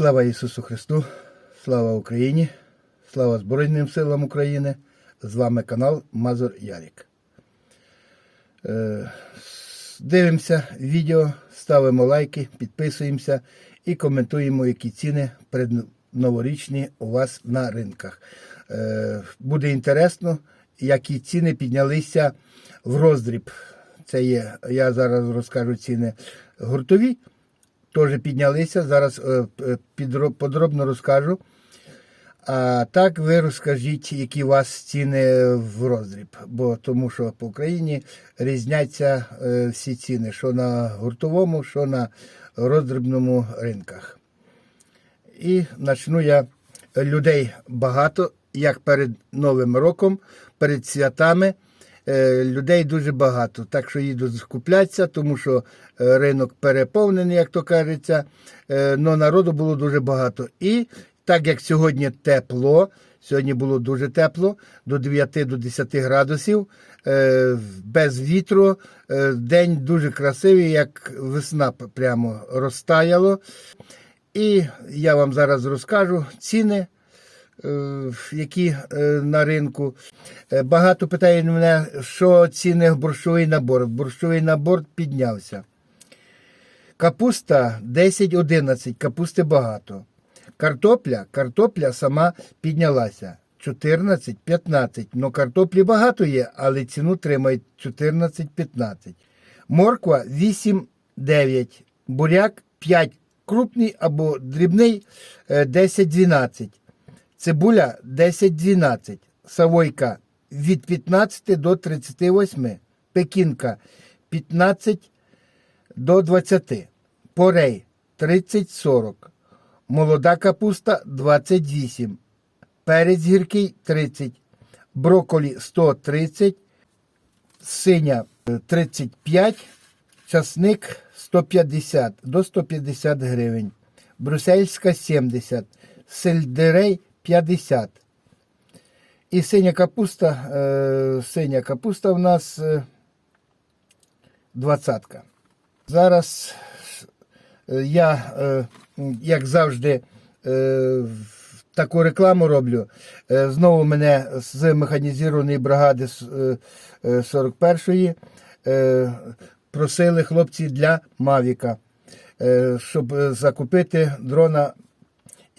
Слава Ісусу Христу, слава Україні, слава Збройним силам України. З вами канал Мазур Ярік. Е, Дивимося відео, ставимо лайки, підписуємося і коментуємо, які ціни предноворічні у вас на ринках. Е, Буде інтересно, які ціни піднялися в роздріб. Це є, я зараз розкажу ціни гуртові теж піднялися. Зараз е, е, подробно розкажу. А так ви розкажіть, які у вас ціни в роздріб. Бо тому що по Україні різняться е, всі ціни, що на гуртовому, що на роздрібному ринках. І почну я людей багато, як перед Новим роком, перед святами. Е, Людей дуже багато, так що їдуть скуплятися, тому що е, ринок переповнений, як то кажеться, але народу було дуже багато. І так як сьогодні тепло, сьогодні було дуже тепло, до 9 до 10 градусів, е, без вітру, е, день дуже красивий, як весна прямо розтаяло. І я вам зараз розкажу ціни, е, які е, на ринку. Е, Багато питають мене, що ціни борщовий набор. Борщовий набор піднявся. Капуста 10-11, капусти багато. Картопля, картопля сама піднялася. 14-15. Ну, картоплі багато є, але ціну тримають 14-15. Морква 8-9. Буряк 5 крупний або дрібний е, 10-12. Цибуля 10-12. Савойка від 15 до 38. Пекінка 15 до 20. Порей 30-40. Молода капуста 28. Перець гіркий 30. Брокколі 130. Синя е, 35. Часник 150 до 150 гривень. Брюссельська 70. Сельдерей 50. І синя капуста, е, синя капуста в нас е, двадцятка. Зараз е, я, е, як завжди, е, таку рекламу роблю. Е, Знову мене з механізованої бригади с- е, е, 41-ї е, просили хлопці для Мавіка, е, щоб е, закупити дрона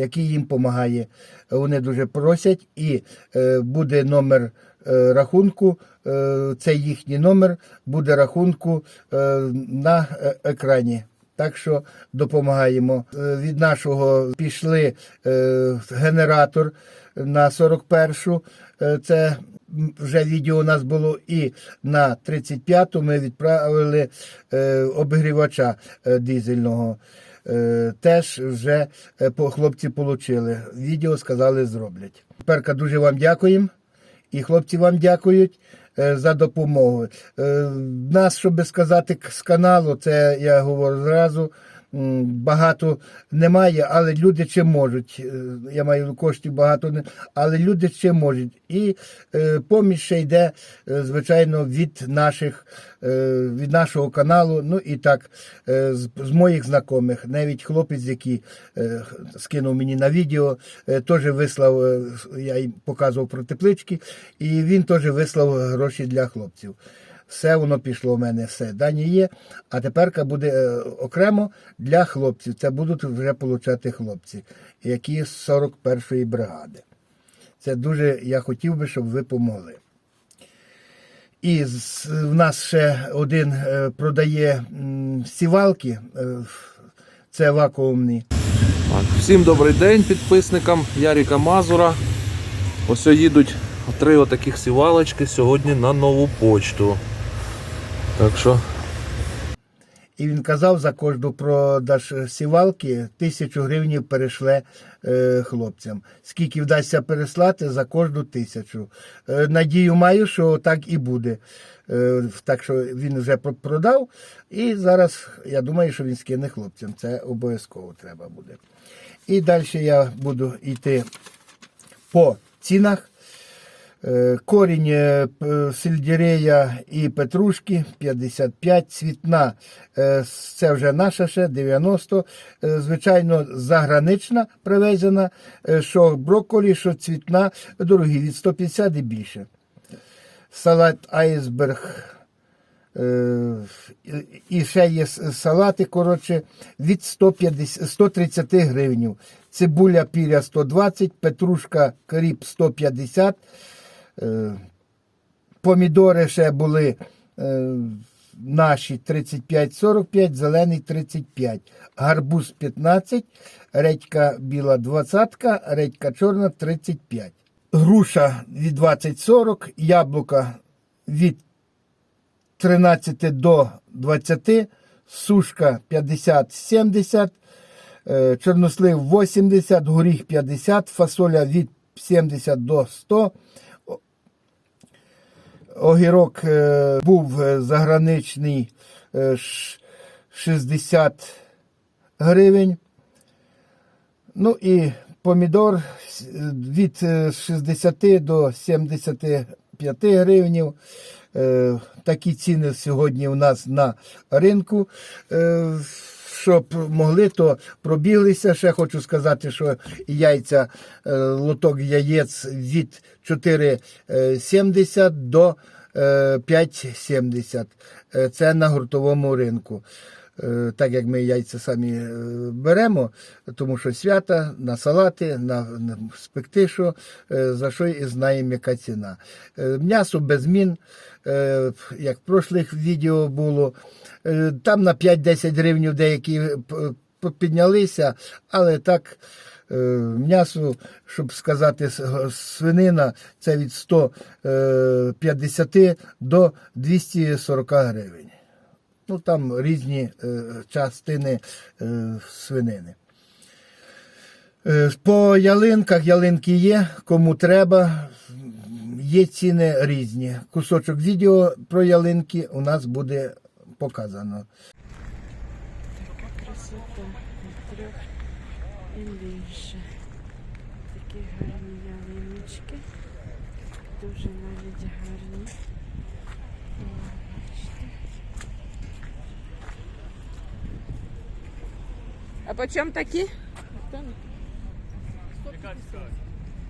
який їм допомагає. Вони дуже просять, і е, буде номер е, рахунку. Е, це їхній номер, буде рахунку на екрані. Так що допомагаємо. Від нашого пішли генератор на 41-шу. Е, Це вже відео у нас було і на 35-ту ми відправили обігрівача дизельного. Е, теж вже е, хлопці отримали. Відео сказали, зроблять. Перка дуже вам дякуємо. І хлопці вам дякують е, за допомогу. Нас, щоб сказати, з каналу, це я говорю зразу. Багато немає, але люди чи можуть. Е, Я маю коштів багато, але люди чи можуть. І е, поміч ще йде, е, звичайно, від наших, від нашого каналу. Ну і так, з, моїх знайомих. Навіть хлопець, який скинув мені на відео, теж вислав, я їм показував про теплички, і він теж вислав гроші для хлопців. Все воно пішло в мене, все. Дані є. А тепер буде е, окремо для хлопців. Це будуть вже получати хлопці, які з 41-ї бригади. Це дуже я хотів би, щоб ви помогли. І в нас ще один е, продає сівалки, е, це вакуумні. Всім добрий день підписникам Яріка Мазура. Ось їдуть три отаких сівалочки сьогодні на нову почту. Так що І він казав, за кожну продаж сівалки тисячу гривень перешле е, хлопцям. Скільки вдасться переслати за кожну тисячу. Е, надію маю, що так і буде. Е, так що він вже продав, і зараз я думаю, що він скине хлопцям. Це обов'язково треба буде. І далі я буду йти по цінах. Е, Корінь е, сельдерея і петрушки 55, цвітна, е, це вже наша ще 90, е, звичайно, загранична привезена, що брокколі, що цвітна, дорогі, від 150 і більше. Салат айсберг. І ще є салати, коротше, від 150, 130 гривень. Цибуля піря 120, петрушка кріп 150. Е, Помідори ще були е, наші 35-45, зелений 35, гарбуз 15, редька біла 20, редька чорна 35. Груша від 20-40, яблука від 13 до 20, сушка 50-70, е, чорнослив 80, горіх 50, фасоля від 70 до 100. Огірок е, був е, заграничний е, 60 гривень. Ну і помідор від е, 60 до 75 гривень. Е, Такі ціни сьогодні у нас на ринку. Е, Щоб могли, то пробіглися. Ще хочу сказати, що яйця, е, лоток яєць від 4,70 до е, 5,70. Е, Це на гуртовому ринку. Е, Так як ми яйця самі е, беремо, тому що свята на салати, на, на спекти, що, е, за що і знаємо, яка ціна. М'ясо без змін, е, як в прошлих відео було, там на 5-10 гривень деякі піднялися, але так. М'ясо, щоб сказати, свинина, це від 150 до 240 гривень. Ну, там різні е, частини е, свинини. Е, по ялинках ялинки є, кому треба. Є ціни різні. Кусочок відео про ялинки у нас буде показано. Така красота трьох і більше. Такі гарні ялиночки. Дуже навіть гарні. О, бачите. А по чому такі?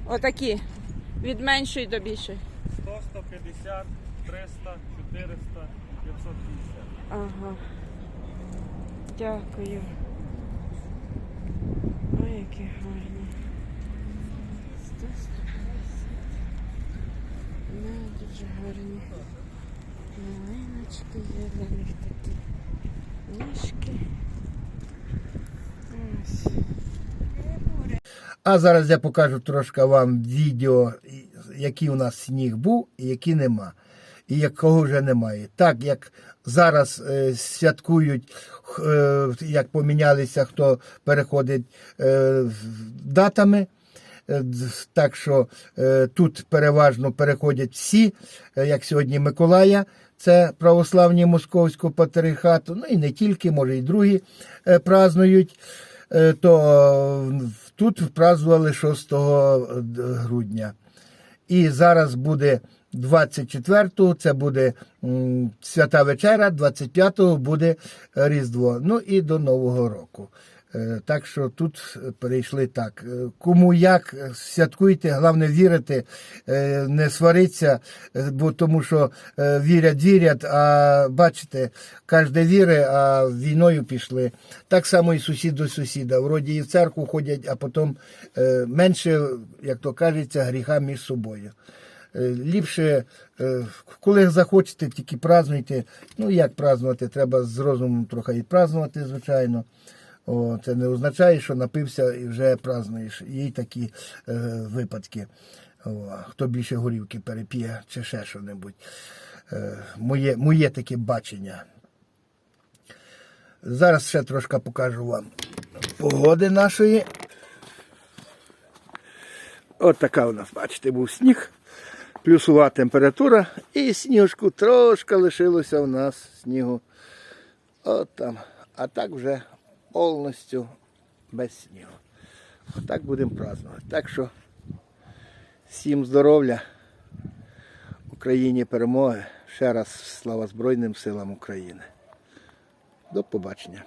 Отакі. Від меншої до більшої. 100, 150, 300, 400, 550. Ага. Дякую. Ой, які гарні. Сто Не дуже гарні. Малиночки є для них такі ніжки. Ось. А зараз я покажу трошки вам відео, який у нас сніг був і який нема. І якого вже немає. Так як зараз е, святкують, е, як помінялися, хто переходить е, датами. Е, Так що е, тут переважно переходять всі, е, як сьогодні Миколая, це православні московського патріархату, ну і не тільки, може, і другі празднують. Е, То е, тут празднували 6 грудня. І зараз буде 24-го, це буде свята вечера, 25-го буде Різдво. Ну і до Нового року. Е, Так що тут перейшли так. Е, Кому як е, святкуйте, головне вірити, не свариться, бо тому що вірять, вірять, а бачите, кожен віри, а війною пішли. Так само і сусід до сусіда. Вроді і в церкву ходять, а потім менше, як то кажеться, гріха між собою. Ліпше, коли захочете, тільки празднуйте. Ну як празднувати? Треба з розумом трохи і празднувати, звичайно. О, це не означає, що напився і вже празднуєш. Є такі е, випадки. О, хто більше горівки переп'є чи ще що-небудь. Е, моє, моє таке бачення. Зараз ще трошки покажу вам погоди нашої. От така у нас, бачите, був сніг, плюсова температура і снігушку трошки лишилося у нас снігу. От там. А так вже повністю без снігу. Отак будемо празднувати. Так що всім здоров'я, Україні перемоги. Ще раз слава Збройним силам України. До побачення.